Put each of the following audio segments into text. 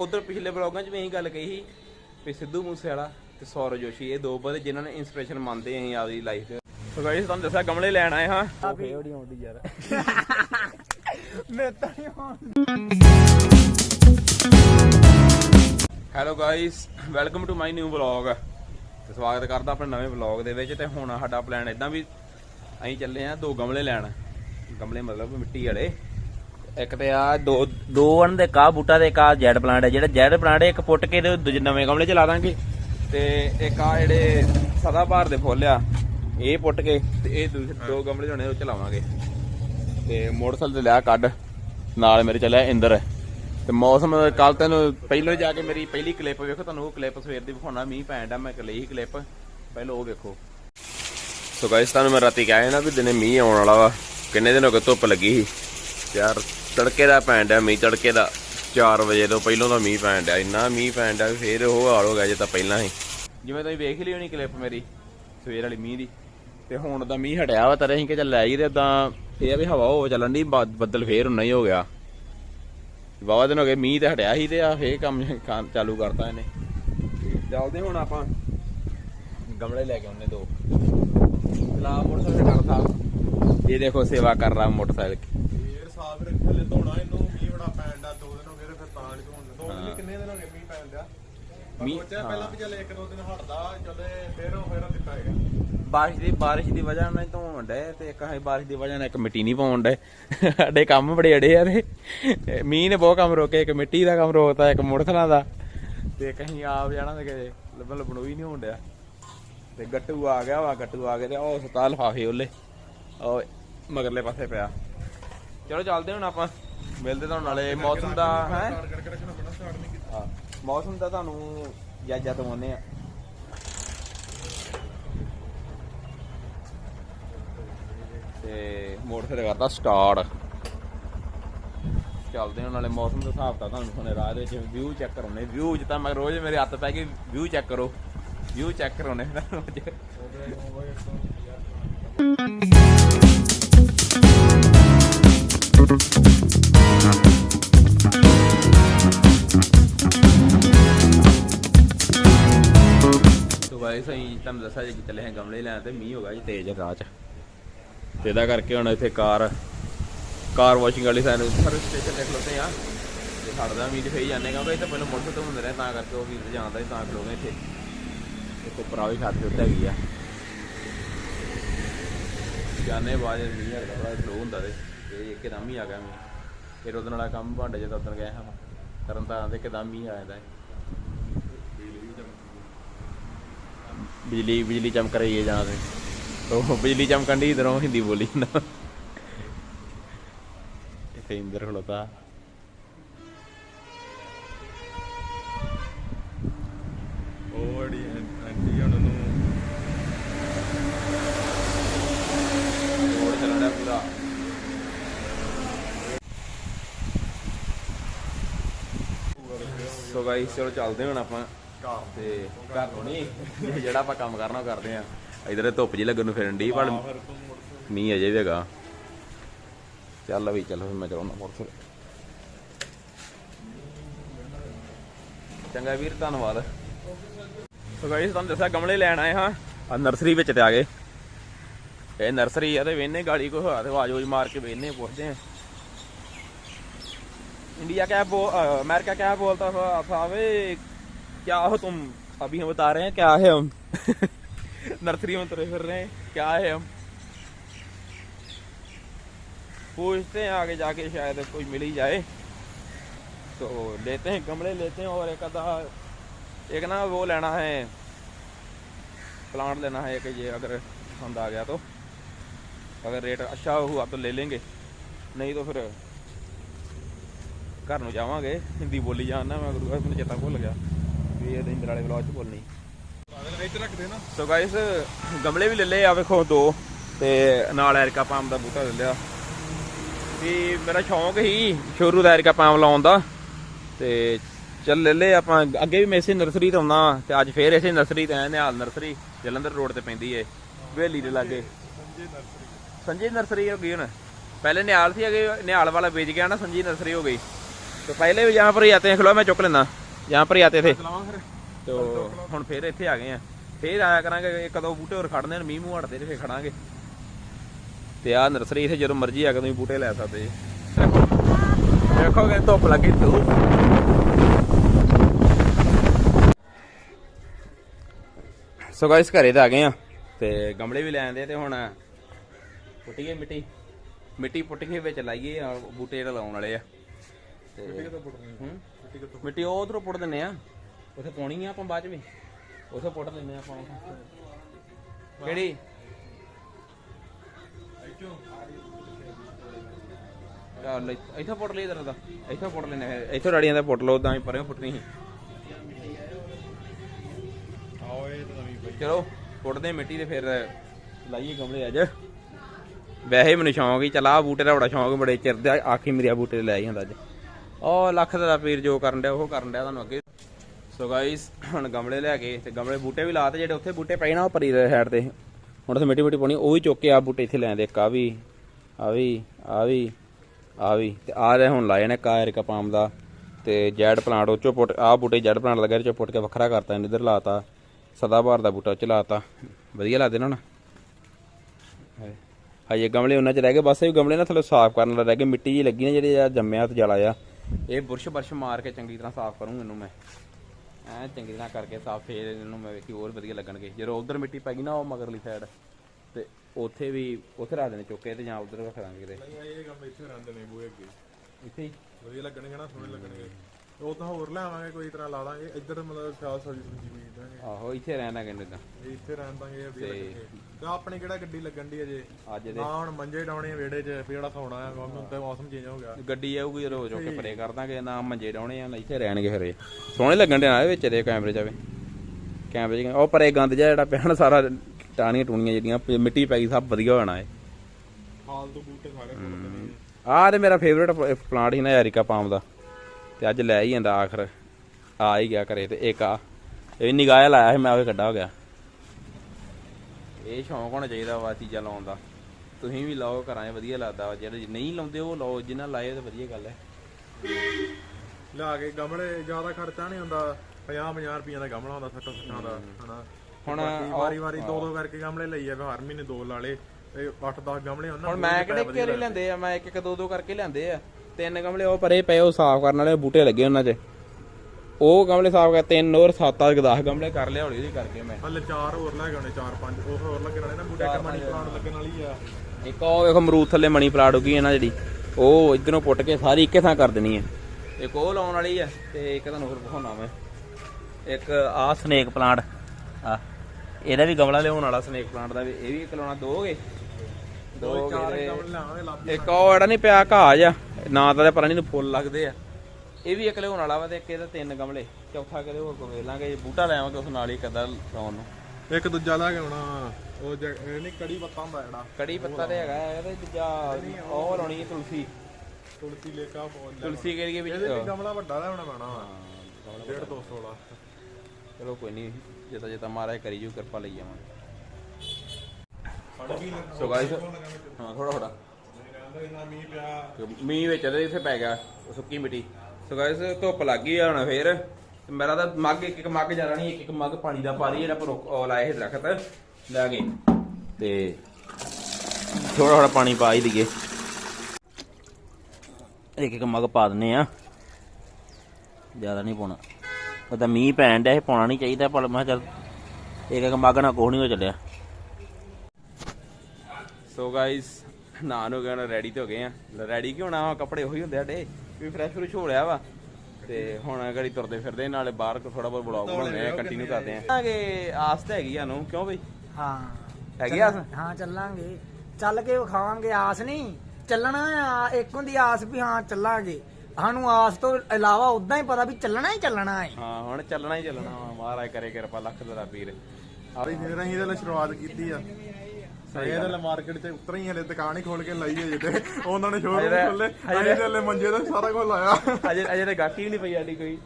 ਉਧਰ ਪਿਛਲੇ ਵਲੌਗਾਂ 'ਚ ਵੀ ਇਹੀ ਗੱਲ ਕਹੀ ਸੀ ਵੀ ਸਿੱਧੂ ਮੂਸੇਵਾਲਾ ਤੇ ਸੌਰਵ ਜੋਸ਼ੀ ਇਹ ਦੋ ਬੰਦੇ ਜਿਨ੍ਹਾਂ ਨੇ ਇਨਸਪੀਰੇਸ਼ਨ ਮੰਨਦੇ ਆਂ ਆਪਦੀ ਲਾਈਫ 'ਚ। ਸੋ ਗਾਇਸ ਤੁਹਾਨੂੰ ਦੱਸਿਆ ਗਮਲੇ ਲੈਣ ਆਏ ਹਾਂ। ਫੇਵੜੀ ਆਉਂਦੀ ਯਾਰ। ਮੈਂ ਤਾਂ hello guys welcome to my new vlog ਤੇ ਸਵਾਗਤ ਕਰਦਾ ਆਪਣੇ ਨਵੇਂ ਵਲੌਗ ਦੇ ਵਿੱਚ ਤੇ ਹੁਣ ਸਾਡਾ ਪਲਾਨ ਇਦਾਂ ਵੀ ਅਸੀਂ ਚੱਲੇ ਆ ਦੋ ਗਮਲੇ ਲੈਣ। ਗਮਲੇ ਮਤਲਬ ਮਿੱਟੀ ਵਾਲੇ। ਇੱਕ ਤੇ ਆ ਦੋ ਦੋ ਹਨ ਦੇ ਕਾ ਬੂਟਾ ਦੇ ਕਾ ਜੈਡ ਪਲਾਂਟ ਹੈ ਜਿਹੜਾ ਜੈਡ ਪਲਾਂਟ ਹੈ ਇੱਕ ਪੁੱਟ ਕੇ ਤੇ ਦੂਜੇ ਨਵੇਂ ਗਮਲੇ ਚ ਲਾ ਦਾਂਗੇ। ਤੇ ਇੱਕ ਆ ਜਿਹੜੇ ਸਦਾਬਹਾਰ ਦੇ ਫੁੱਲ ਆ ਇਹ ਪੁੱਟ ਕੇ ਤੇ ਇਹ ਦੂਜੇ ਦੋ ਗਮਲੇ ਹੋਣੇ ਉਹ ਚ ਲਾਵਾਂਗੇ। ਤੇ ਮੋਟਰਸਾਈਕਲ ਤੇ ਲਿਆ ਕੱਢ ਨਾਲ ਮੇਰੇ ਚੱਲਿਆ ਇੰਦਰ। ਤੇ ਮੌਸਮ ਕੱਲ ਤੈਨੂੰ ਪਹਿਲਾਂ ਹੀ ਜਾ ਕੇ ਮੇਰੀ ਪਹਿਲੀ ਕਲਿੱਪ ਵੇਖੋ ਤੁਹਾਨੂੰ ਉਹ ਕਲਿੱਪ ਸਵੇਰ ਦੀ ਵਿਖਾਉਣਾ ਮੀਂਹ ਪੈਣ ਦਾ ਮੈਂ ਲਈ ਕਲਿੱਪ ਪਹਿਲਾਂ ਉਹ ਵੇਖੋ। ਸੋ ਗਾਇਸ ਤੁਹਾਨੂੰ ਮੈਂ ਰਾਤੀ ਕਹਿਆ ਨਾ ਵੀ ਦਿਨੇ ਮੀਂਹ ਆਉਣ ਵਾਲਾ ਵਾ ਕਿੰਨੇ ਦਿਨ ਹੋ ਗਏ ਧੁੱਪ ਲੱਗੀ ਸੀ। ਯਾਰ, ਤੜਕੇ ਦਾ ਪੈਣ ਡਿਆ ਮੀਂਹ, ਤੜਕੇ ਦਾ 4 ਵਜੇ ਤੋਂ ਪਹਿਲਾਂ ਦਾ ਮੀਂਹ ਪੈਣ ਡਿਆ, ਇੰਨਾ ਮੀਂਹ ਪੈਣ ਡਿਆ ਵੀ ਫੇਰ ਉਹ ਹਾਲ ਹੋ ਗਿਆ ਜੇ ਤਾਂ ਪਹਿਲਾਂ ਹੀ। ਜਿਵੇਂ ਤੁਸੀਂ ਵੇਖ ਲਈ ਹੋਣੀ ਕਲਿੱਪ ਮੇਰੀ, ਸਵੇਰ ਵਾਲੀ ਮੀਂਹ ਦੀ, ਤੇ ਹੁਣ ਦਾ ਮੀਂਹ ਹਟਿਆ ਵਾ ਤਰੇ ਅਸੀਂ ਕਿ ਚੱਲ ਲੈ ਆਈ ਤੇ ਤਾਂ ਇਹ ਆ ਵੀ ਹਵਾ ਹੋ ਚੱਲਣ ਦੀ ਬੱਦਲ ਫੇਰ ਉਨਾ ਹੀ ਹੋ ਗਿਆ। ਵਾਵਾ ਦਿਨ ਹੋ ਗਏ, ਮੀਂਹ ਤੇ ਹਟਿਆ ਸੀ ਤੇ ਆ ਫੇਰ ਕੰਮ ਚਾਲੂ ਕਰਤਾ ਇਹਨੇ। ਚੱਲਦੇ ਹੁਣ ਆਪਾਂ, ਗਮਲੇ ਲੈ ਕੇ ਆਉਣੇ ਦੋ। ਚਲਾ ਮੋਟਰਸਾਈਕਲ ਕਰ ਸਾਹਿਬ ਇਹ ਦੇਖੋ ਸੇਵਾ ਕਰ ਰਹਾ ਮੋਟਰਸਾਈਕਲ। ਫੇਰ ਧੋਣਾ ਇਹਨੂੰ ਮੀਂਹ ਬੜਾ ਪੈਣ ਦਾ ਦੋ ਦਿਨ ਹੋ ਗਏ ਤੇ ਫਿਰ ਤਾਂ ਨਹੀਂ ਧੋਣ ਦੋ ਦਿਨ ਕਿੰਨੇ ਦਿਨ ਹੋ ਗਏ ਮੀਂਹ ਪੈਣ ਦਾ ਮੈਂ ਮੀਂਹ- ਸੋਚਿਆ ਪਹਿਲਾਂ ਹਾਂ। ਵੀ ਚੱਲ ਇੱਕ ਦੋ ਦਿਨ ਹਟਦਾ ਚੱਲੇ ਫੇਰ ਉਹ ਫੇਰ ਦਿੱਤਾ ਹੈਗਾ। ਬਾਰਿਸ਼ ਦੀ ਬਾਰਿਸ਼ ਦੀ ਵਜ੍ਹਾ ਨਾਲ ਧੋਣ ਡੇ ਤੇ ਇੱਕ ਹੈ ਬਾਰਿਸ਼ ਦੀ ਵਜ੍ਹਾ ਨਾਲ ਇੱਕ ਮਿੱਟੀ ਨਹੀਂ ਪਾਉਣ ਡੇ ਸਾਡੇ ਕੰਮ ਬੜੇ ਅੜੇ ਆ ਤੇ। ਮੀਂਹ ਨੇ ਬਹੁਤ ਕੰਮ ਰੋਕੇ ਇੱਕ ਮਿੱਟੀ ਦਾ ਕੰਮ ਰੋਕਤਾ ਇੱਕ ਮੋਟਰਸਾਈਕਲਾਂ ਦਾ। ਤੇ ਕਹੀਂ ਆਪ ਜਾਣਾ ਤੇ ਕਿਤੇ ਲੱਭਣ ਲੱਭਣੋ ਹੀ ਨਹੀਂ ਹੋਣ ਡਿਆ। ਤੇ ਗੱਟੂ ਆ ਗਿਆ ਵਾ ਗੱਟੂ ਆ ਗਿਆ ਤੇ ਉਹ ਸਤਾ ਲਫਾਫੇ ਉਹਲੇ। ਉਹ ਮਗਰਲੇ ਪਾਸੇ ਪਿਆ। ਚਲੋ ਚੱਲਦੇ ਹੁਣ ਆਪਾਂ। ਮਿਲਦੇ ਤੁਹਾਨੂੰ ਨਾਲੇ। ਮੌਸਮ ਦਾ, ਹੈ? ਕਰਕੇ ਰੱਖਣਾ ਪੈਣਾ ਸਟਾਰਟ ਨਹੀਂ ਕੀਤਾ ਮੌਸਮ ਦਾ ਤੁਹਾਨੂੰ ਜਾਜਾ ਦਵਾਉਨੇ ਆ ਤੇ ਮੋਟਰਸਾਈਕਲ ਕਰਦਾ ਸਟਾਰਟ ਚੱਲਦੇ ਹਾਂ ਨਾਲੇ ਮੌਸਮ ਦਾ ਹਿਸਾਬ ਤਾਂ ਤੁਹਾਨੂੰ ਹੁਣੇ ਰਾਹ ਦੇ ਵਿੱਚ ਵਿਊ ਚੈੱਕ ਕਰਾਉਣੇ ਵਿਊ ਚ ਤਾਂ ਮੈਂ ਰੋਜ਼ ਮੇਰੇ ਹੱਥ ਪੈ ਕੇ ਵਿਊ ਚੈੱਕ ਕਰੋ। ਵਿਊ ਚੈੱਕ ਕਰਾਉਨੇ ਰੋਜ਼ ਸੋ ਗਾਇਸ ਅਸੀਂ ਤੁਹਾਨੂੰ ਦੱਸਿਆ ਜੀ ਕਿ ਚੱਲੇ ਹਾਂ ਗਮਲੇ ਲੈਣ ਤੇ ਮੀਂਹ ਹੋ ਗਿਆ ਜੀ, ਤੇਜ਼ ਰਾਹ 'ਚ ਤੇ ਇਹਦਾ ਕਰਕੇ ਹੁਣ ਇੱਥੇ ਕਾਰ ਕਾਰ ਵਾਸ਼ਿੰਗ ਵਾਲੀ ਸਾਨੂੰ ਸਰਵਿਸ ਸਟੇਸ਼ਨ ਤੇ ਖਲੋਤੇ ਆ। ਤੇ ਸਾਡਾ ਮੀਂਹ ਫੇਈ ਜਾਂਦੇ ਕਿਉਂਕਿ ਇੱਥੇ ਪਹਿਲਾਂ ਮੋਟਰ ਤੋਂ ਹੁੰਦੇ ਰਹੇ, ਤਾਂ ਕਰਕੇ ਉਹ ਵੀਰ ਜਾਂਦਾ ਸੀ, ਤਾਂ ਖਲੋਗੇ ਇੱਥੇ। ਇੱਕ ਉੱਪਰ ਵੀ ਛੱਤ ਉੱਤੇ ਹੈਗੀ ਆ। ਜਾਣੇ ਬਾਅਦ ਮੀਂਹ ਆ ਬੜਾ ਹੁੰਦਾ ਤੇ। ਤੇ ਇੱਕਦਮ ਹੀ ਆ ਗਿਆ ਮੈਂ ਫਿਰ ਉਹਦੇ ਨਾਲ ਕੰਮ ਭਾਂਡੇ ਜਦੋਂ ਉਦੋਂ ਗਏ ਹਾਂ। ਤਰਨ ਤਾਰਨ ਦੇ ਇੱਕਦਮ ਹੀ ਆ ਜਾਂਦਾ ਹੈ ਬਿਜਲੀ ਬਿਜਲੀ ਚਮਕ ਰਹੀ ਹੈ ਜਾਂ ਉਹ ਬਿਜਲੀ ਚਮਕਣ ਦੀ ਇਧਰੋਂ ਹਿੰਦੀ ਬੋਲੀ ਨਾ। ਇੱਥੇ ਇੰਦਰ ਖਲੋਤਾ। ਸੋ ਗਾਇਸ ਚਲੋ ਚੱਲਦੇ ਹੁਣ ਆਪਾਂ। ਘਰ ਤੇ ਘਰ ਤੋਂ ਨਹੀਂ ਜਿਹੜਾ ਆਪਾਂ ਕੰਮ ਕਰਨਾ ਉਹ ਕਰਦੇ ਆ। ਇਧਰ ਧੁੱਪ ਜੀ ਲੱਗਣ ਨੂੰ ਫਿਰਨ ਦੀ ਪਰ ਮੀਂਹ ਅਜੇ ਵੀ ਹੈਗਾ। ਚੱਲ ਵੀ ਚੱਲ ਫਿਰ ਮੈਂ ਚਲਾਉਣਾ ਮੋਟਰਸਾਈਕਲ ਚੰਗਾ ਵੀਰ ਧੰਨਵਾਦ। ਸੋ ਗਾਇਸ ਤੁਹਾਨੂੰ ਦੱਸਿਆ ਗਮਲੇ ਲੈਣ ਆਏ ਹਾਂ। ਆ ਨਰਸਰੀ ਵਿੱਚ ਤੇ ਆ ਗਏ। ਇਹ ਨਰਸਰੀ ਆ ਤੇ ਵੇਨੇ ਗਾੜੀ ਕੋ ਹੋਇਆ ਤੇ ਆਵਾਜ਼ ਵੂਜ ਮਾਰ ਕੇ ਵੇਨੇ ਪੁੱਛਦੇ ਆ। इंडिया क्या बो अमेरिका क्या बोलता था? सावे क्या हो तुम? अभी हम बता रहे हैं, क्या है हम? नर्सरी में तुरे फिर रहे हैं, क्या है हम? पूछते हैं आगे जाके, शायद कोई मिल ही जाए। तो लेते हैं, गमले लेते हैं और एक आधा, एक ना वो लेना है प्लांट लेना है, एक ये अगर पसंद आ गया तो। अगर रेट अच्छा हुआ तो ले लेंगे, नहीं तो फिर ਘਰ ਨੂੰ ਜਾਵਾਂਗੇ, ਹਿੰਦੀ ਬੋਲੀ ਜਾਣਨਾ ਮੈਂ ਗੁਰੂ ਮੈਨੂੰ ਚੇਤਾ ਭੁੱਲ ਗਿਆ ਵੀ ਇਹ ਇੰਦਰ ਵਾਲੇ ਵਲੌਗ ਚ ਬੋਲਣੀ। ਪਾਗਲ ਵਿੱਚ ਰੱਖ ਨਾ ਸੋ ਗਾਇਸ ਗਮਲੇ ਵੀ ਲੈ ਲਏ ਆ, ਵੇਖੋ ਦੋ, ਤੇ ਨਾਲ ਐਰਕਾ ਪਾਮ ਦਾ ਬੂਟਾ ਲੈ ਲਿਆ। ਵੀ ਮੇਰਾ ਸ਼ੌਂਕ ਹੀ ਸ਼ੁਰੂ ਦਾ ਐਰਕਾ ਪਾਮ ਲਾਉਣ ਦਾ। ਤੇ ਚੱਲ ਲੈ ਲਏ ਆਪਾਂ, ਅੱਗੇ ਵੀ ਮੈਂ ਇਸੇ ਨਰਸਰੀ ਤੋਂ ਆਉਣਾ, ਤੇ ਅੱਜ ਫੇਰ ਇਸੇ ਨਰਸਰੀ ਤੇ ਆਏ ਨਿਹਾਲ ਨਰਸਰੀ ਜਲੰਧਰ ਰੋਡ ਤੇ ਪੈਂਦੀ ਏ, ਹਵੇਲੀ ਦੇ ਲਾਗੇ। ਸੰਜੇ ਨਰਸਰੀ ਸੰਜੇ ਨਰਸਰੀ ਹੋ ਗਈ ਹੁਣ। ਪਹਿਲੇ ਨਿਹਾਲ ਸੀ, ਅਗੇ ਨਿਹਾਲ ਵਾਲਾ ਵੇਚ ਗਿਆ ਨਾ, ਸੰਜੀ ਨਰਸਰੀ ਹੋ ਗਈ। तो पहले भी यहाँ पर ही आते हैं खिलो मैं चुक लेना यहाँ पर ही आते थे ਚਲਾਵਾਂ ਫਿਰ तो ਹੁਣ ਫੇਰ ਇੱਥੇ ਆ ਗਏ ਆ ਫੇਰ ਆਇਆ ਕਰਾਂਗੇ ਇੱਕ ਦੋ ਬੂਟੇ ਹੋਰ ਖੜਨੇ ਨੇ ਮੀਂਹ ਮੂੰਹ ਹਟਦੇ ਤੇ ਫੇਰ ਖੜਾਂਗੇ ਤੇ ਆ ਨਰਸਰੀ ਇੱਥੇ ਜਦੋਂ ਮਰਜ਼ੀ ਆ ਕੇ ਤੁਸੀਂ ਬੂਟੇ ਲੈ ਸਕਦੇ ਜੀ ਦੇਖੋਗੇ ਧੁੱਪ ਲੱਗੀ ਧੂਪ ਸੋ ਗਾਇਸ ਘਰੇ ਤਾਂ ਆ ਗਏ ਆ ਤੇ ਗਮਲੇ ਵੀ ਲੈ ਆਂਦੇ ਤੇ ਹੁਣ ਪੁੱਟੀਏ ਮਿੱਟੀ ਮਿੱਟੀ ਪੁੱਟ ਕੇ ਵਿੱਚ ਲਾਈਏ ਆ ਬੂਟੇ ਜਿਹੜੇ ਲਾਉਣ ਵਾਲੇ ਆ ਤੇ ਹੂੰ? ਮਿੱਟੀ ਉਹ ਉਧਰੋਂ ਪੁੱਟ ਦਿੰਨੇ ਆ। ਉੱਥੇ ਪਾਉਣੀ ਆ ਆਪਾਂ ਬਾਅਦ ਚ ਵੀ। ਉੱਥੇ ਪੁੱਟ ਦਿੰਨੇ ਆ ਆਪਾਂ। ਕਿਹੜੀ? ਇੱਥੋਂ। ਚੱਲ ਇੱਥ- ਇੱਥੋਂ ਪੁੱਟ ਲਈ ਇਧਰ ਦਾ। ਇੱਥੋਂ ਪੁੱਟ ਲੈਨੇ ਫਿਰ ਇੱਥੋਂ ਰੜੀਆਂ ਦਾ ਪੁੱਟ ਲਓ ਤਾਂ ਹੀ ਪਰੇ ਪੁੱਟਣੀ ਸੀ। ਚਲੋ ਪੁੱਟਦੇ ਮਿੱਟੀ ਤੇ ਫਿਰ ਲਾਈਏ ਗਮਲੇ ਅੱਜ। ਵੈਸੇ ਮੈਨੂੰ ਸ਼ੌਂਕ ਹੀ ਚਲਾ ਬੂਟੇ ਦਾ ਬੜਾ ਸ਼ੌਂਕ ਬੜੇ ਚਿਰ ਦਾ ਆਖੀ ਮੇਰੀਆ ਬੂਟੇ ਲੈ ਹੁੰਦਾ ਅੱਜ। ਉਹ ਲੱਖ ਦਾ ਪੀਰ ਜੋ ਕਰਨ ਡਿਆ, ਉਹ ਕਰਨ ਡਿਆ ਤੁਹਾਨੂੰ ਅੱਗੇ। ਸੋ ਗਾਇਸ ਹੁਣ ਗਮਲੇ ਲੈ ਕੇ ਤੇ ਗਮਲੇ ਬੂਟੇ ਵੀ ਲਾਤੇ, ਜਿਹੜੇ ਉੱਥੇ ਬੂਟੇ ਪਏ ਨਾ, ਉਹ ਪਰੀ ਦੇ ਸਾਈਡ ਤੇ। ਹੁਣ ਉੱਥੇ ਮਿੱਟੀ ਮਿੱਟੀ ਪਾਉਣੀ, ਉਹ ਵੀ ਚੁੱਕ ਕੇ ਆ ਬੂਟੇ ਇੱਥੇ ਲੈ ਆਂਦੇ, ਇੱਕ ਆ ਵੀ ਆ ਵੀ ਆ ਵੀ ਆ ਵੀ। ਤੇ ਆ ਰਹੇ ਹੁਣ ਲਾਏ ਨੇ ਕਾਇਰ ਕਪਾਮ ਦਾ, ਤੇ ਜੈਡ ਪਲਾਂਟ, ਉਹ ਚੋਂ ਪੁੱਟ ਆ ਬੂਟੇ ਜੈਡ ਪਲਾਂਟ ਲਗਾ ਚੋਂ ਪੁੱਟ ਕੇ ਵੱਖਰਾ ਕਰਤਾ, ਇਹਨੇ ਇਧਰ ਲਾਤਾ, ਸਦਾਬਹਾਰ ਦਾ ਬੂਟਾ ਉਹ ਚ ਲਾਤਾ। ਵਧੀਆ ਲੱਗਦੇ ਨਾ ਹੁਣ। ਹਾਏ। ਗਮਲੇ ਉਹਨਾਂ ਚ ਰਹਿ ਗਏ, ਬਸ ਇਹ ਗਮਲੇ ਨਾ ਥੱਲੇ ਸਾਫ਼ ਕਰਨ ਵਾਲਾ ਰਹਿ ਗਏ ਮਿੱਟੀ ਜੀ ਲੱਗੀ ਨਾ ਜਿਹੜੀ ਆ ਜੰਮਿਆ ਤੇ ਜਲਾ ਆ। ਇਹ ਬੁਰਸ਼ ਬਰਸ਼ ਮਾਰ ਕੇ ਚੰਗੀ ਤਰ੍ਹਾਂ ਸਾਫ਼ ਕਰੂੰ ਇਹਨੂੰ ਮੈਂ। ਐ ਚੰਗੀ ਤਰ੍ਹਾਂ ਕਰਕੇ ਸਾਫ਼ ਫੇਰ ਇਹਨੂੰ ਮੈਂ ਵੇਖੀ ਹੋਰ ਵਧੀਆ ਲੱਗਣਗੇ। ਜਦੋਂ ਉਧਰ ਮਿੱਟੀ ਪੈ ਗਈ ਨਾ ਉਹ ਮਗਰਲੀ ਸਾਈਡ ਤੇ ਉੱਥੇ ਵੀ ਉੱਥੇ ਰੱਖ ਦੇਣੇ ਚੁੱਕੇ ਤੇ ਜਾਂ ਉਧਰ ਰੱਖ ਦਾਂਗੇ ਕਿਤੇ। ਨਹੀਂ ਇਹ ਕੰਮ ਇੱਥੇ ਰਹਿੰਦੇ ਨੇ ਬੂਹੇ ਅੱਗੇ। ਇੱਥੇ ਹੀ? ਵਧੀਆ ਲੱਗਣਗੇ ਨਾ ਸੋਹਣੇ ਲੱਗਣਗੇ। ਉਹ ਤਾਂ ਹੋਰ ਲਿਆਵਾਂਗੇ ਕੋਈ ਤਰ੍ਹਾਂ ਲਾ ਦਾਂਗੇ ਇੱਧਰ ਮਤਲਬ ਸਿਆਲ ਸਬਜ਼ੀ ਸੁਬਜ਼ੀ ਬੀਜ ਦਾਂਗੇ ਆਹੋ ਇੱਥੇ ਰਹਿਣਾ ਕਹਿੰਦੇ ਤਾਂ ਇੱਥੇ ਰਹਿਣ ਦਾਂਗੇ ਵਧੀਆ ਤੇ- ਤੇ ਆਪਣੀ ਕਿਹੜਾ ਗੱਡੀ ਲੱਗਣ ਦੀ ਅਜੇ? ਅੱਜ ਦੇ। ਨਾ ਹੁਣ ਮੰਜੇ ਡਾਉਣੇ ਆ ਵਿਹੜੇ 'ਚ ਵੀ ਜਿਹੜਾ ਸੌਣਾ ਆ ਹੁਣ ਤੇ ਮੌਸਮ ਚੇਂਜ ਹੋ ਗਿਆ। ਗੱਡੀ ਆਊਗੀ ਜਦੋਂ ਚੁੱਕ ਕੇ ਪਰੇ ਕਰ ਦਾਂਗੇ ਨਾ ਮੰਜੇ ਡਾਉਣੇ ਆ ਨਾ ਇੱਥੇ ਰਹਿਣਗੇ ਫਿਰ ਸੋਹਣੇ ਲੱਗਣ ਦੇ ਨਾਲ ਵਿੱਚ ਦੇ ਕੈਮਰੇ ਜਾਵੇ ਕੈਮਰੇ 'ਚ ਉਹ ਪਰੇ ਗੰਦ ਜਿਹਾ ਜਿਹੜਾ ਪਿਆ ਸਾਰਾ ਟਾਣੀਆਂ ਟੂਣੀਆਂ ਜਿਹੜੀਆਂ ਮਿੱਟੀ ਪੈ ਗਈ ਸਭ ਵਧੀਆ ਹੋਣਾ ਹੈ ਫਾਲਤੂ ਬੂਟੇ ਸਾਰੇ ਆਹ ਤੇ ਮੇਰਾ ਫੇਵਰੇਟ ਪਲਾਂਟ ਸੀ ਨਾ ਯਾਰਿਕਾ ਪਾਮ ਦਾ। ਤੇ ਅੱਜ ਲੈ ਹੀ ਜਾਂਦਾ ਆਖਰ। ਆ ਹੀ ਗਿਆ ਘਰੇ ਤੇ ਇੱਕ ਆ। ਇਹ ਨਿਗਾਹ ਲਾਇਆ ਸੀ ਮੈਂ ਉਹ ਕੱਢਾ ਹੋ ਗਿਆ। ਇਹ ਸ਼ੌਂਕ ਹੋਣਾ ਚਾਹੀਦਾ ਵਾ ਚੀਜ਼ਾਂ ਲਾਉਣ ਦਾ। ਤੁਸੀਂ ਵੀ ਲਾਓ ਘਰਾਂ 'ਚ ਵਧੀਆ ਲੱਗਦਾ ਵਾ। ਜਿਹੜੇ ਨਹੀਂ ਲਾਉਂਦੇ ਉਹ ਲਾਓ ਜਿਨ੍ਹਾਂ ਲਾਏ ਤਾਂ ਵਧੀਆ ਗੱਲ ਹੈ। ਲਿਆ ਕੇ ਗਮਲੇ ਜ਼ਿਆਦਾ ਖਰਚਾ ਨਹੀਂ ਹੁੰਦਾ। 50 50 ਰੁਪਈਆ ਦਾ ਗਮਲਾ ਹੁੰਦਾ ਸੱਟਾਂ ਸੱਟਾਂ ਦਾ ਹਨਾ? ਹੁਣ ਹੁਣ ਵਾਰੀ ਵਾਰੀ ਦੋ ਦੋ ਕਰਕੇ ਗਮਲੇ ਲਈ ਆ ਹਰ ਮਹੀਨੇ ਦੋ ਲਾ ਲੇ ਤੇ 8 10 ਗਮਲੇ ਉਹਨਾਂ ਹੁਣ ਮੈਂ ਕਿਹੜੇ ਘੇਰੇ ਲੈਂਦੇ ਆ? ਮੈਂ ਇੱਕ ਇੱਕ ਦੋ ਦੋ ਕਰਕੇ ਲਿਆਂਦੇ ਆ। ਤਿੰਨ ਗਮਲੇ ਉਹ ਪਰੇ ਪਏ ਉਹ ਸਾਫ਼ ਕਰਨ ਵਾਲੇ ਬੂਟੇ ਲੱਗੇ ਉਹਨਾਂ 'ਚ। ਉਹ ਗਮਲੇ ਸਾਫ਼ ਕਰ ਤਿੰਨ ਹੋਰ ਸੱਤ ਆ 10 ਗਮਲੇ ਕਰ ਲਿਆ ਹੌਲੀ ਹੌਲੀ ਕਰਕੇ ਮੈਂ। ਹਲੇ ਚਾਰ ਹੋਰ ਲੈ ਆਉਣੇ ਚਾਰ ਪੰਜ ਉਹ ਹੋਰ ਲੱਗਣ ਵਾਲੇ ਨਾ ਬੂਟੇ ਇੱਕ ਮਨੀ ਪਲਾਂਟ ਲੱਗਣ ਵਾਲੀ ਆ। ਇੱਕ ਉਹ ਵੇਖੋ ਅਮਰੂਦ ਥੱਲੇ ਮਣੀ ਪਲਾਟ ਉਗੀ ਹੈ ਨਾ ਜਿਹੜੀ ਉਹ ਇਧਰੋਂ ਪੁੱਟ ਕੇ ਸਾਰੀ ਇੱਕੇ ਥਾਂ ਕਰ ਦੇਣੀ ਹੈ। ਇੱਕ ਉਹ ਲਾਉਣ ਵਾਲੀ ਆ ਤੇ ਇੱਕ ਤੁਹਾਨੂੰ ਹੋਰ ਦਿਖਾਉਣਾ ਮੈਂ। ਇੱਕ ਆ ਸਨੇਕ ਪਲਾਂਟ ਆ ਇਹਦਾ ਵੀ ਗਮਲਾ ਲਿਆਉਣ ਵਾਲਾ ਸਨੇਕ ਪਲਾਂਟ ਦਾ ਵੀ ਇਹ ਵੀ ਇੱਕ ਲਾਉਣਾ ਦੋਗੇ ਦੋ ਚਾਰ ਗੇਰੇ ਗਮਲੇ ਲਾਵਾਂਗੇ ਲੱਭ ਇੱਕ ਉਹ ਜਿਹੜਾ ਨਹੀਂ ਪਿਆ ਘਾਹ ਜਾ ਨਾ ਤਾਂ ਪਰਾਂ ਨਹੀਂ ਫੁੱਲ ਲੱਗਦੇ ਆ। ਇਹ ਵੀ ਇੱਕ ਲਿਆਉਣ ਵਾਲਾ ਵਾ ਤੇ ਇੱਕ ਇਹਦਾ ਤਿੰਨ ਗਮਲੇ। ਚੌਥਾ ਕਿਤੇ ਹੋਰ ਕੋ ਵੇਖ ਲਾਂਗੇ ਜੇ ਬੂਟਾ ਲੈ ਆਵਾਂਗੇ ਉਸ ਨਾਲ ਹੀ ਅੱਧਾ ਲਾਉਣ ਨੂੰ। ਇੱਕ ਦੂਜਾ ਲੈ ਕੇ ਆਉਣਾ ਉਹ ਨਹੀਂ ਕੜੀ ਪੱਤਾ ਹੁੰਦਾ ਜਿਹੜਾ। ਕੜੀ ਪੱਤਾ ਤੇ ਹੈਗਾ ਇਹਦਾ ਦੂਜਾ ਉਹ ਲਾਉਣੀ ਹੈ ਤੁਲਸੀ। ਤੁਲਸੀ ਲੇਕਾ ਫੋਨ ਤੁਲਸੀ ਕਰੀਏ ਵਿੱਚ? ਇਹਦੇ ਗਮਲਾ ਵੱਡਾ ਲੈ ਆਉਣਾ ਪੈਣਾ ਵਾ। ਡੇਢ 200 ਵਾਲਾ। ਚਲੋ ਕੋਈ ਨਹੀਂ ਜਿੱਦਾਂ ਜਿੱਦਾਂ ਮਹਾਰਾਜ ਕਰੀ ਜੂ ਕਿਰਪਾ ਲਈ ਜਾਵਾਂ ਸਾਡੇ ਵੀ ਸੋ ਗਾਇਸ ਹਾਂ ਥੋੜਾ ਥੋੜਾ ਮੀਂਹ ਵਿੱਚ ਇਹਦੇ ਇੱਥੇ ਪੈ ਗਿਆ, ਸੁੱਕੀ ਮਿੱਟੀ। ਸੋ ਗਾਇਸ ਧੁੱਪ ਲੱਗ ਗਈ ਹੁਣ ਫੇਰ। ਮੇਰਾ ਤਾਂ ਮੱਗ, ਇੱਕ ਇੱਕ ਮੱਗ ਜਾਣਾ ਨਹੀਂ, ਇੱਕ ਇੱਕ ਮੱਗ ਪਾਣੀ ਦਾ ਪਾ ਰਹੀ ਜਿਹੜਾ ਪਰ ਲਾਏ ਸੀ ਦਰਖਤ। ਲੈ ਕੇ ਤੇ ਥੋੜਾ ਥੋੜਾ ਪਾਣੀ ਪਾ ਹੀ ਦਈਏ। ਇੱਕ ਇੱਕ ਮੱਗ ਪਾ ਦਿੰਨੇ ਆ। ਜ਼ਿਆਦਾ ਨਹੀਂ ਪਾਉਣਾ। ਉਹ ਤਾਂ ਮੀਂਹ ਪੈਣ ਡਿਆ ਇਹ ਪਾਉਣਾ ਨਹੀਂ ਚਾਹੀਦਾ, ਪਰ ਮੈਂ ਕਿਹਾ ਚੱਲ, ਇੱਕ ਇੱਕ ਮੱਗ ਨਾਲ ਕੋਹ ਨਹੀਂ ਹੋ ਚੱਲਿਆ। ਸੋ ਗਾਇਸ ਨਾਨ ਹੋ ਗਿਆ ਰੈਡੀ ਤੇ ਹੋ ਗਏ ਆ। ਰੈਡੀ ਕਿ ਹੋਣਾ ਵਾ? ਕੱਪੜੇ ਉਹੀ ਹੁੰਦੇ ਸਾਡੇ। ਵੀ ਫਰੈਸ਼ ਫਰੈਸ਼ ਹੋ ਲਿਆ ਵਾ। ਤੇ ਹੁਣ ਗੜੀ ਤੁਰਦੇ ਫਿਰਦੇ ਨਾਲੇ ਬਾਹਰ ਥੋੜਾ ਬਹੁਤ ਬਲੌਗ ਬਣਾਉਂਦੇ ਆ ਕੰਟੀਨਿਊ ਕਰਦੇ ਆ। ਕਿ ਆਸ ਤੇ ਹੈਗੀ ਆ ਨੂੰ। ਕਿਉਂ ਬਈ? ਹਾਂ। ਹੈਗੀ ਆਸ? ਹਾਂ ਚੱਲਾਂਗੇ। ਚੱਲ ਕੇ ਵਿਖਾਵਾਂਗੇ ਆਸ ਨਹੀਂ। ਚੱਲਣਾ ਆ ਇੱਕ ਹੁੰਦੀ ਆਸ ਵੀ ਹਾਂ ਚੱਲਾਂਗੇ। ਸਾਨੂੰ ਆਸ ਤੋਂ ਇਲਾਵਾ ਉਦਾਂ ਹੀ ਪਤਾ ਵੀ ਚੱਲਣਾ ਹੀ ਚੱਲਣਾ ਹੈ ਹਾਂ ਹੁਣ ਚੱਲਣਾ ਹੀ ਚੱਲਣਾ ਮਹਾਰਾਜ ਕਰੇ ਕਿਰਪਾ ਲੱਖ ਦਾ ਵੀਰ ਆਰੀ ਫਿਰ ਅਸੀਂ ਇਹਦੇ ਲਈ ਸ਼ੁਰੂਆਤ ਕੀਤੀ ਆ। ਸਹੀ ਇਹਦੇ ਲਈ ਮਾਰਕੀਟ 'ਚ ਉਤਰ ਹੀ ਹਲੇ ਦੁਕਾਨ ਹੀ ਖੋਲ ਕੇ ਲਾਈ ਹੈ ਜਿੱਤੇ ਉਹਨਾਂ ਨੇ ਸ਼ੋਰੂਮ ਖੋਲੇ ਇਹਦੇ ਲਈ ਮੰਜੇ ਦਾ ਸਾਰਾ ਕੁਝ ਲਾਇਆ। ਅਜੇ ਅਜੇ ਤਾਂ ਗਾਕੀ ਨਹੀਂ ਪਈ ਸਾਡੀ ਕੋਈ।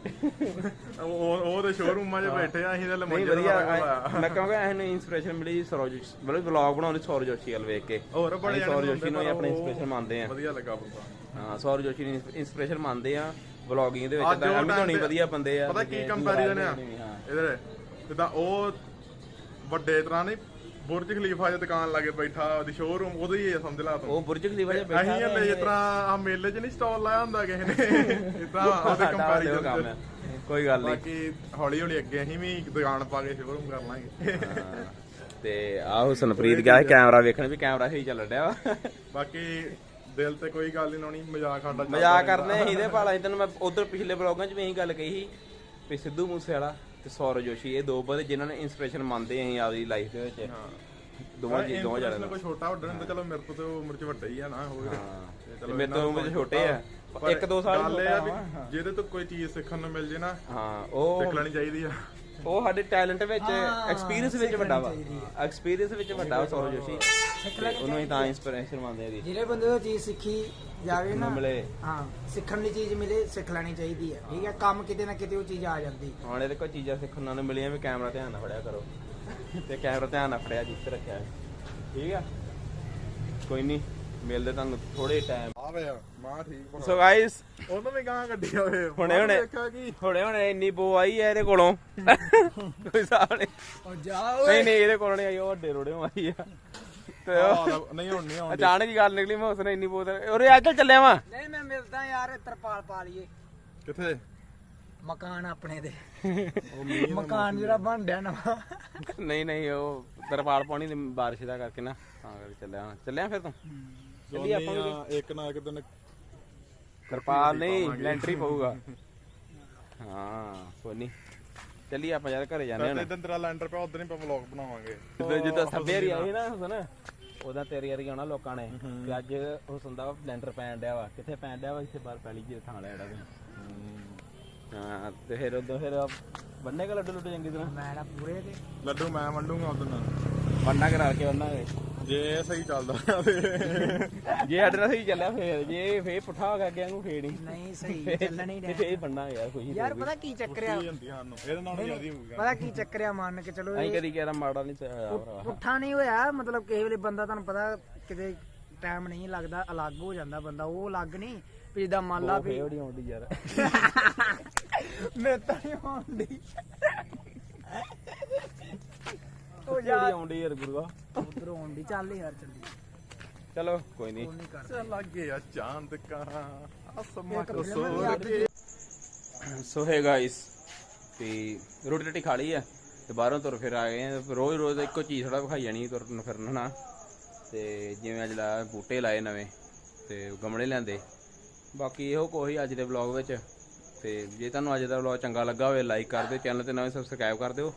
ਉਹ ਉਹ ਤੇ ਸ਼ੋਰੂਮਾਂ 'ਚ ਬੈਠੇ ਆ ਅਸੀਂ ਨਹੀਂ ਮੰਜੇ ਦਾ ਵਧੀਆ ਸਾਰਾ ਕੁਝ ਲਾਇਆ। ਮੈਂ ਕਹਾਂਗਾ ਇਹਨੂੰ ਇਨਸਪੀਰੇਸ਼ਨ ਮਿਲੀ ਸਰੋਜ ਮਤਲਬ ਵਲੌਗ ਬਣਾਉਣ ਦੀ ਸੌਰਵ ਜੋਸ਼ੀ ਵੱਲ ਵੇਖ ਕੇ। ਹੋਰ ਬੜੇ ਸੌਰਵ ਜੋਸ਼ੀ ਨੂੰ ਆਪਣੀ ਇਨਸਪੀਰੇਸ਼ਨ ਮੰਨਦੇ ਆ। ਵਧੀਆ ਲੱਗਾ ਬੰਦਾ। ਹਾਂ ਸੌਰਵ ਜੋਸ਼ੀ ਨੂੰ ਇਨਸਪੀਰੇਸ਼ਨ ਮੰਨਦੇ ਆ ਵਲੌਗਿੰਗ ਦੇ ਵਿੱਚ ਅੱਜ ਤਾਂ ਹੋਣੀ ਤੇ- ਵਧੀਆ ਬੰਦੇ ਆ ਪਤਾ ਕੀ ਕੰਪੈਰੀਜ਼ਨ ਆ? ਵੀ। ਇਧਰ ਜਿੱਦਾਂ ਉਹ ਵੱਡੇ ਤਰ੍ਹਾਂ ਨਹੀਂ ਬੁਰਜ ਖਲੀਫਾ ਦੀ ਦੁਕਾਨ ਲਾਗੇ ਬੈਠਾ ਉਹਦੀ ਸ਼ੋਰੂਮ ਉਹਦੇ ਹੀ ਆ ਸਮਝ ਲਾ ਤੂੰ ਉਹ ਬੁਰਜ ਖਲੀਫਾ ਜਿਹਾ ਬੈਠਾ ਅਸੀਂ ਹਲੇ ਜਿਸ ਤਰ੍ਹਾਂ ਆ ਮੇਲੇ 'ਚ ਨਹੀਂ ਸਟਾਲ ਲਾਇਆ ਹੁੰਦਾ ਕਿਸੇ ਨੇ ਤਰ੍ਹਾਂ ਉਹਦੇ ਕੰਪੈਰੀਜ਼ਨ ਆ। ਕੋਈ ਗੱਲ ਨਹੀਂ ਬਾਕੀ ਹੌਲੀ ਹੌਲੀ ਅੱਗੇ ਅਸੀਂ ਵੀ ਦੁਕਾਨ ਪਾ ਕੇ ਸ਼ੋਰੂਮ ਕਰ ਲਾਂਗੇ ਹਾਂ। ਤੇ ਆਹ ਹੁਸਨਪ੍ਰੀਤ ਗਿਆ ਕੈਮਰਾ ਵੇਖਣ ਵੀ ਕੈਮਰਾ ਸਹੀ ਚੱਲ ਰਿਹਾ ਵਾ ਬਾਕੀ ਦਿਲ ਤੇ ਕੋਈ ਗੱਲ ਨਹੀਂ ਲਾਉਣੀ ਮਜ਼ਾਕ ਸਾਡਾ ਮਜ਼ਾਕ। ਕਰਨੇ ਤੇ ਭਾਲਾ ਤੈਨੂੰ ਮੈਂ ਉਧਰ ਪਿਛਲੇ ਵਲੌਗਾਂ 'ਚ ਵੀ ਇਹੀ ਗੱਲ ਕਹੀ ਸੀ ਵੀ ਸਿੱਧੂ ਮੂਸੇ ਵਾਲਾ ਤੇ ਸੌਰਵ ਜੋਸ਼ੀ ਇਹ ਦੋ ਬੰਦੇ ਜਿਨ੍ਹਾਂ ਨੇ ਇਨਸਪੀਰੇਸ਼ਨ ਮੰਨਦੇ ਅਸੀਂ ਆਪਦੀ ਲਾਈਫ ਦੇ ਵਿੱਚ। ਦੋਵਾਂ ਜੀ ਦੋਵਾਂ ਨੂੰ ਕੋਈ ਛੋਟਾ ਵੱਡਾ ਹੁੰਦਾ ਚਲੋ ਮੇਰੇ ਤੋਂ ਤੇ ਉਮਰ ਚ ਵੱਡਾ ਹੀ ਆ ਨਾ ਹੋਰ ਹਾਂ। ਤੇ ਤੇ ਮੇਰੇ ਤੋਂ ਉਮਰ 'ਚ ਛੋਟੇ ਆ। ਇੱਕ ਦੋ ਸਾਲ ਗੱਲ ਇਹ ਆ ਵੀ। ਜਿਹਦੇ ਤੋਂ ਕੋਈ ਚੀਜ਼ ਸਿੱਖਣ ਨੂੰ ਮਿਲ ਜੇ ਨਾ ਹਾਂ ਉਹ ਸਿੱਖ ਲੈਣੀ ਚਾਹੀਦੀ ਆ। ਉਹ ਸਾਡੇ ਟੈਲੈਂਟ ਵਿੱਚ ਐਕਸਪੀਰੀਅੰਸ ਵਿੱਚ ਵੱਡਾ ਵਾ। ਐਕਸਪੀਰੀਅੰਸ ਵਿੱਚ ਵੱਡਾ ਸੌਰਵ ਜੋਸ਼ੀ। ਸਿੱਖ ਤੇ ਲੈਣੀ ਉਹਨੂੰ ਹੀ ਤਾਂ ਇਨਸਪੀਰੇਸ਼ਨ ਮੰਨਦੇ ਆ ਦੀ ਜਿਹੜੇ ਬੰਦੇ ਤੋਂ ਚੀਜ਼ ਸਿੱਖੀ ਜਾਵੇ ਨਾ ਮਿਲੇ ਹਾਂ ਸਿੱਖਣ ਦੀ ਚੀਜ਼ ਮਿਲੇ ਸਿੱਖ ਲੈਣੀ ਚਾਹੀਦੀ ਹੈ ਠੀਕ ਹੈ? ਕੰਮ ਕਿਤੇ ਨਾ ਕਿਤੇ ਉਹ ਚੀਜ਼ ਆ ਜਾਂਦੀ। ਹੁਣ ਇਹਦੇ ਕੋਈ ਚੀਜ਼ਾਂ ਸਿੱਖਣ ਨੂੰ ਮਿਲੀਆਂ ਵੀ ਕੈਮਰਾ ਧਿਆਨ ਨਾਲ ਫੜਿਆ ਕਰੋ। ਤੇ ਕੈਮਰਾ ਧਿਆਨ ਨਾਲ ਫੜਿਆ ਜਿੱਥੇ ਰੱਖਿਆ ਹੈ। ਠੀਕ ਆ? ਕੋਈ ਨਹੀਂ ਮਿਲਦੇ ਤੁਹਾਨੂੰ ਥੋੜੇ ਟਾਈਮ ਆਵੇ ਮਾਂ ਠੀਕ ਸੋ ਗਾਇਸ ਉਹਨੂੰ ਵੀ ਗਾਂ ਗੱਡੀ ਆਵੇ ਹੁਣੇ ਹੁਣੇ ਹੁਣੇ ਹੁਣੇ ਇੰਨੀ ਬੋ ਆਈ ਹੈ ਇਹਦੇ ਕੋਲੋਂ। ਕੋਈ ਹਿਸਾਬ ਨਹੀਂ ਉਹ ਜਾ ਨਹੀਂ ਨਹੀਂ ਇਹਦੇ ਕੋਲੋਂ ਨਹੀਂ ਆਈ ਉਹ ਵੱਡੇ ਰੋੜੇ ਆਈ ਆ। ਤੇ ਉਹ ਆਹ ਲੈ, ਨਹੀਂ ਹੁਣ ਨਹੀਂ ਆਉਂਦੀ ਅਚਾਨਕ ਹੀ ਗੱਲ ਨਿਕਲੀ ਮੈਂ ਉਸਨੇ ਇੰਨੀ ਬੋਤਲ ਉਰੇ ਅੱਜ ਚੱਲਿਆ ਵਾਂ। ਨਹੀਂ ਮੈਂ ਮਿਲਦਾ ਯਾਰ ਤਰਪਾਲ ਪਾ ਲਈਏ ਕਿੱਥੇ? ਮਕਾਨ ਆਪਣੇ ਦੇ। ਮਕਾਨ ਜਿਹੜਾ ਬਣ ਡਿਆ ਨਵਾਂ ਨਹੀਂ ਨਹੀਂ ਉਹ ਤਰਪਾਲ ਪਾਣੀ ਦੀ ਬਾਰਿਸ਼ ਦਾ ਕਰਕੇ ਨਾ। ਤਾਂ ਕਰਕੇ ਚੱਲਿਆ ਵਾਂ। ਚੱਲਿਆ ਫਿਰ ਤੂੰ? ਚੱਲੀ ਆਪਾਂ ਵੀ। ਜੋਨੀਆਂ ਇੱਕ ਨਾ ਇੱਕ ਦਿਨ ਤਰਪਾਲ ਨਹੀਂ ਲੈਂਟਰੀ ਪਊਗਾ। ਹਾਂ ਕੋਈ ਨਹੀਂ। ਚੱਲੀ ਆਪਾਂ ਯਾਰ ਘਰੇ ਜਾਂਦੇ ਤੇ ਹੁਣ। ਇਦਾਂ ਤੇਰਾ ਲੈਂਟਰ ਪਿਆ ਉਦੋਂ ਹੀ ਆਪਾਂ ਵਲੌਗ ਬਣਾਵਾਂਗੇ। ਜਿੱਦਾਂ ਜਿੱਦਾਂ ਸੱਭੇ ਵਾਰੀ ਆਈ ਨਾ ਹੁਸਨ ਉਹਦਾ ਤੇਰੀ ਵਾਰੀ ਆਉਣਾ ਲੋਕਾਂ ਨੇ ਕਿ ਅੱਜ ਹੁਸਨ ਦਾ ਲੈਂਟਰ ਪੈਣ ਡਿਆ ਵਾ। ਕਿੱਥੇ ਪੈਣ ਡਿਆ ਵਾ? ਇੱਥੇ ਬਾਹਰ ਪੈਲੀ ਜੀ ਥਾਂ ਲਿਆ ਜਿਹੜਾ ਤੂੰ ਹਾਂ ਤੇ ਫਿਰ ਉਦੋਂ ਫਿਰ ਬੰਨੇ ਕਾ ਲੱਡੂ ਲੱਡੂ ਚੰਗੀ ਤਰ੍ਹਾਂ? ਮੈਂ ਨਾ ਪੂਰੇ ਦੇ ਲੱਡੂ ਮੈਂ ਵੰਡੂਗਾ ਉਦੋਂ ਬੰਨਾ ਕਰਾ ਕੇ ਬੰਨਾਂਗੇ ਜੇ ਇਹ ਸਹੀ ਚੱਲਦਾ ਤੇ ਜੇ ਸਾਡੇ ਨਾਲ ਸਹੀ ਚੱਲਿਆ ਫੇਰ ਜੇ ਫੇਰ ਪੁੱਠਾ ਹੋ ਗਿਆ ਅੱਗੇ ਵਾਂਗੂ ਫੇਰ ਨਹੀਂ। ਨਹੀਂ ਸਹੀ ਚੱਲਣੀ ਤੇ ਫੇਰ ਬੰਨਾ ਯਾਰ ਖੁਸ਼ੀ ਯਾਰ ਪਤਾ ਕੀ ਚੱਕਰ ਆ? ਇਹਦੇ ਨਾਲ ਜ਼ਿਆਦਾ ਹੋਊਗਾ ਪਤਾ ਕੀ ਚੱਕਰ ਆ ਮੰਨ ਕੇ ਚਲੋ ਅਸੀਂ ਕਦੀ ਕਿਹਾ ਮਾੜਾ ਨਹੀਂ ਹੋਇਆ ਭਰਾ। ਪੁੱਠਾ ਨਹੀਂ ਹੋਇਆ ਮਤਲਬ ਕਿਸੇ ਵੇਲੇ ਬੰਦਾ ਤੁਹਾਨੂੰ ਪਤਾ ਕਿਤੇ ਟਾਈਮ ਨਹੀਂ ਲੱਗਦਾ ਅਲੱਗ ਹੋ ਜਾਂਦਾ ਬੰਦਾ ਉਹ ਅਲੱਗ ਨਹੀਂ। ਵੀ ਜਿੱਦਾਂ ਮੰਨ ਲਾ ਵੀ ਫੇਰ ਬੜੀ ਆਉਂਦੀ ਯਾਰ। ਮੈਂ ਤਾਂ ਨਹੀਂ ਆਉਂਦੀ। ਉਹ ਬੜੀ ਯਾਰ। ਆਉਂਦੀ ਯਾਰ ਗੁਰੂਆ ਉਧਰੋਂ ਆਉਂਦੀ ਚੱਲ ਯਾਰ ਚੱਲੀ। ਚਲੋ ਕੋਈ ਨਹੀਂ। ਚੱਲ ਲੱਗ ਗਿਆ ਚਾਂਦ ਕਾ ਅਸਮਾਂ ਸੋ ਹੈ ਗਾਇਸ ਤੇ ਰੋਟੀ ਰੋਟੀ ਖਾ ਲਈ ਆ ਤੇ ਬਾਹਰੋਂ ਤੁਰ ਫਿਰ ਆ ਗਏ ਆ। ਰੋਜ਼ ਰੋਜ਼ ਇੱਕੋ ਚੀਜ਼ ਥੋੜਾ ਵਿਖਾਈ ਜਾਣੀ ਤੁਰਨ ਫਿਰਨ ਨਾ ਤੇ ਜਿਵੇਂ ਅੱਜ ਲਾ ਬੂਟੇ ਲਾਏ ਨਵੇਂ ਤੇ ਗਮਲੇ ਲਿਆਂਦੇ। ਬਾਕੀ ਇਹੋ ਕੋਈ ਅੱਜ ਦੇ ਵਲੌਗ ਵਿੱਚ। ਤੇ ਜੇ ਤੁਹਾਨੂੰ ਅੱਜ ਦਾ ਵਲੌਗ ਚੰਗਾ ਲੱਗਾ ਹੋਵੇ ਲਾਈਕ ਕਰ ਦਿਓ ਚੈਨਲ ਤੇ ਨਵੇਂ ਸਬਸਕ੍ਰਾਈਬ ਕਰ ਦਿਓ।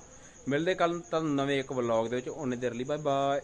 ਮਿਲਦੇ ਕੱਲ ਤੁਹਾਨੂੰ ਨਵੇਂ ਇੱਕ ਵਲੌਗ ਦੇ ਵਿੱਚ। ਉਹਨੇ ਦੇਰ ਲਈ ਬਾਏ ਬਾਏ